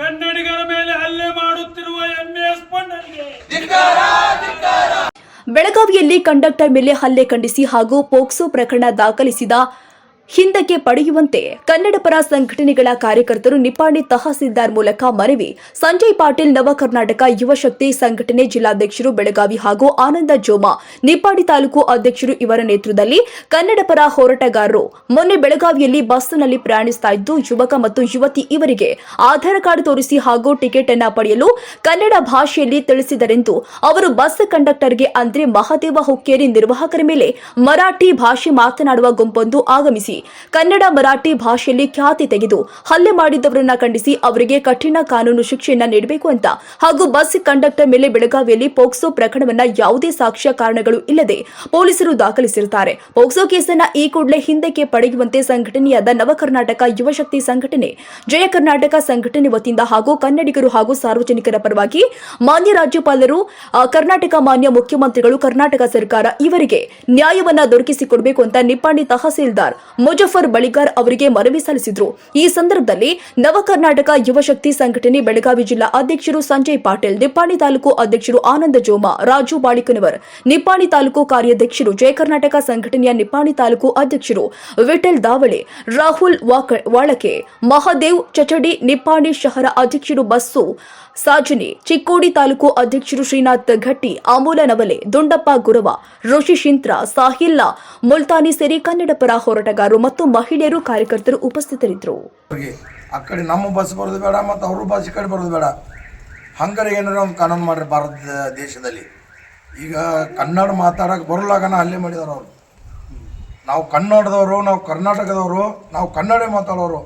ಕನ್ನಡಿಗರ ಮೇಲೆ ಹಲ್ಲೆ ಮಾಡುತ್ತಿರುವ ಎಂಎಸ್ ಪಣ್ಣರಿಗೆ ಬೆಳಗಾವಿಯಲ್ಲಿ ಕಂಡಕ್ಟರ್ ಮೇಲೆ ಹಲ್ಲೆ ಖಂಡಿಸಿ ಹಾಗೂ ಪೋಕ್ಸೋ ಪ್ರಕರಣ ದಾಖಲಿಸಿದ ಹಿಂದಕ್ಕೆ ಪಡೆಯುವಂತೆ ಕನ್ನಡ ಪರ ಸಂಘಟನೆಗಳ ಕಾರ್ಯಕರ್ತರು ನಿಪ್ಪಾಣಿ ತಹಸೀಲ್ದಾರ್ ಮೂಲಕ ಮನವಿ. ಸಂಜಯ್ ಪಾಟೀಲ್, ನವ ಕರ್ನಾಟಕ ಯುವಶಕ್ತಿ ಸಂಘಟನೆ ಜಿಲ್ಲಾಧ್ಯಕ್ಷರು ಬೆಳಗಾವಿ ಹಾಗೂ ಆನಂದ ಜೋಮಾ, ನಿಪ್ಪಾಣಿ ತಾಲೂಕು ಅಧ್ಯಕ್ಷರು ಇವರ ನೇತೃತ್ವದಲ್ಲಿ ಕನ್ನಡ ಪರ ಹೋರಾಟಗಾರರು. ಮೊನ್ನೆ ಬೆಳಗಾವಿಯಲ್ಲಿ ಬಸ್ನಲ್ಲಿ ಪ್ರಯಾಣಿಸ್ತಾ ಇದ್ದು, ಯುವಕ ಮತ್ತು ಯುವತಿ ಇವರಿಗೆ ಆಧಾರ್ ಕಾರ್ಡ್ ತೋರಿಸಿ ಹಾಗೂ ಟಿಕೆಟ್ ಅನ್ನ ಪಡೆಯಲು ಕನ್ನಡ ಭಾಷೆಯಲ್ಲಿ ತಿಳಿಸಿದರೆಂದು ಅವರು ಬಸ್ ಕಂಡಕ್ಟರ್ಗೆ ಅಂದ್ರೆ ಮಹದೇವ ಹುಕ್ಕೇರಿ ನಿರ್ವಾಹಕರ ಮೇಲೆ ಮರಾಠಿ ಭಾಷೆ ಮಾತನಾಡುವ ಗುಂಪೊಂದು ಆಗಮಿಸಿ ಕನ್ನಡ ಮರಾಠಿ ಭಾಷೆಯಲ್ಲಿ ಖ್ಯಾತಿ ತೆಗೆದು ಹಲ್ಲೆ ಮಾಡಿದವರನ್ನ ಖಂಡಿಸಿ ಅವರಿಗೆ ಕಠಿಣ ಕಾನೂನು ಶಿಕ್ಷೆಯನ್ನ ನೀಡಬೇಕು ಅಂತ ಹಾಗೂ ಬಸ್ ಕಂಡಕ್ಟರ್ ಮೇಲೆ ಬೆಳಗಾವಿಯಲ್ಲಿ ಪೋಕ್ಸೋ ಪ್ರಕರಣವನ್ನ ಯಾವುದೇ ಸಾಕ್ಷ್ಯ ಕಾರಣಗಳು ಇಲ್ಲದೆ ಪೊಲೀಸರು ದಾಖಲಿಸಿರುತ್ತಾರೆ. ಪೋಕ್ಸೋ ಕೇಸನ್ನ ಈ ಕೂಡಲೇ ಹಿಂದಕ್ಕೆ ಪಡೆಯುವಂತೆ ಸಂಘಟನೆಯಾದ ನವಕರ್ನಾಟಕ ಯುವಶಕ್ತಿ ಯುವ ಸಂಘಟನೆ, ಜಯ ಕರ್ನಾಟಕ ಸಂಘಟನೆ ವತಿಯಿಂದ ಹಾಗೂ ಕನ್ನಡಿಗರು ಹಾಗೂ ಸಾರ್ವಜನಿಕರ ಪರವಾಗಿ ಮಾನ್ಯ ರಾಜ್ಯಪಾಲರು ಕರ್ನಾಟಕ ಮಾನ್ಯ ಮುಖ್ಯಮಂತ್ರಿಗಳು, ಕರ್ನಾಟಕ ಸರ್ಕಾರ ಇವರಿಗೆ ನ್ಯಾಯವನ್ನ ದೊರಕಿಸಿಕೊಡಬೇಕು ಅಂತ ನಿಪ್ಪಾಣಿ ತಹಸೀಲ್ದಾರ್ ಮುಜಫರ್ ಬಳಿಗಾರ್ ಅವರಿಗೆ ಮನವಿ ಸಲ್ಲಿಸಿದ್ರು. ಈ ಸಂದರ್ಭದಲ್ಲಿ ನವ ಕರ್ನಾಟಕ ಯುವಶಕ್ತಿ ಸಂಘಟನೆ ಬೆಳಗಾವಿ ಜಿಲ್ಲಾ ಅಧ್ಯಕ್ಷರು ಸಂಜಯ್ ಪಾಟೀಲ್, ನಿಪ್ಪಾಣಿ ತಾಲೂಕು ಅಧ್ಯಕ್ಷರು ಆನಂದ ಜೋಮಾ, ರಾಜು ಬಾಳಿಕನವರ್, ನಿಪ್ಪಾಣಿ ತಾಲೂಕು ಕಾರ್ಯಾಧ್ಯಕ್ಷರು ಜಯ ಕರ್ನಾಟಕ ಸಂಘಟನೆಯ ನಿಪ್ಪಾಣಿ ತಾಲೂಕು ಅಧ್ಯಕ್ಷರು ವಿಠಲ್ ದಾವಳೆ, ರಾಹುಲ್ ವಾಳಕೆ, ಮಹಾದೇವ್ ಚಚಡಿ, ನಿಪ್ಪಾಣಿ ಶಹರ ಅಧ್ಯಕ್ಷರು ಬಸ್ಸು ಸಾಜನಿ, ಚಿಕ್ಕೋಡಿ ತಾಲೂಕು ಅಧ್ಯಕ್ಷರು ಶ್ರೀನಾಥ್ ಘಟ್ಟಿ ಆಮೂಲ ನವಲೆ, ದುಂಡಪ್ಪ ಗುರವ ಋಷಿ ಶಿಂತ್ರ, ಸಾಹಿಲ್ಲ, ಮುಲ್ತಾನಿ ಸೇರಿ ಕನ್ನಡ ಪರ ಹೋರಾಟಗಾರರು ಮತ್ತು ಮಹಿಳೆಯರು ಕಾರ್ಯಕರ್ತರು ಉಪಸ್ಥಿತರಿದ್ದರು. ಆ ಕಡೆ ನಮ್ಮ ಬಸ್ ಬರೋದು ಬೇಡ ಮತ್ತು ಅವರು ಬಸ್ ಈ ಕಡೆ ಬರೋದು ಬೇಡ. ಹಂಗಾರೆ ಏನಾರ ಕಾನೂನು ಮಾಡ್ರಿ ಭಾರತ ದೇಶದಲ್ಲಿ. ಈಗ ಕನ್ನಡ ಮಾತಾಡಕ್ಕೆ ಬರಲಾಗನ ಹಲ್ಲೆ ಮಾಡಿದಾರ ಅವರು. ನಾವು ಕನ್ನಡದವರು, ನಾವು ಕರ್ನಾಟಕದವರು, ನಾವು ಕನ್ನಡ ಮಾತಾಡೋರು.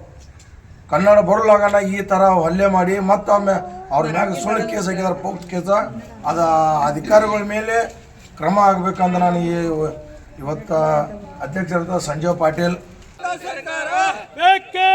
ಕನ್ನಡ ಬರಲಾಗನ ಈ ಥರ ಹಲ್ಲೆ ಮಾಡಿ ಮತ್ತೊಮ್ಮೆ ಅವ್ರ ಮ್ಯಾಗ ಸುಳ್ಳು ಕೇಸ್ ಹಾಕಿದಾರೆ, ಪೋಕ್ಸ್ ಕೇಸ. ಅದು ಅಧಿಕಾರಿಗಳ ಮೇಲೆ ಕ್ರಮ ಆಗ್ಬೇಕಂದ್ರೆ ನಾನು ಈ ಇವತ್ತು ಅಧ್ಯಕ್ಷರಾದ ಸಂಜೀವ್ ಪಾಟೀಲ್. ಬೇಕು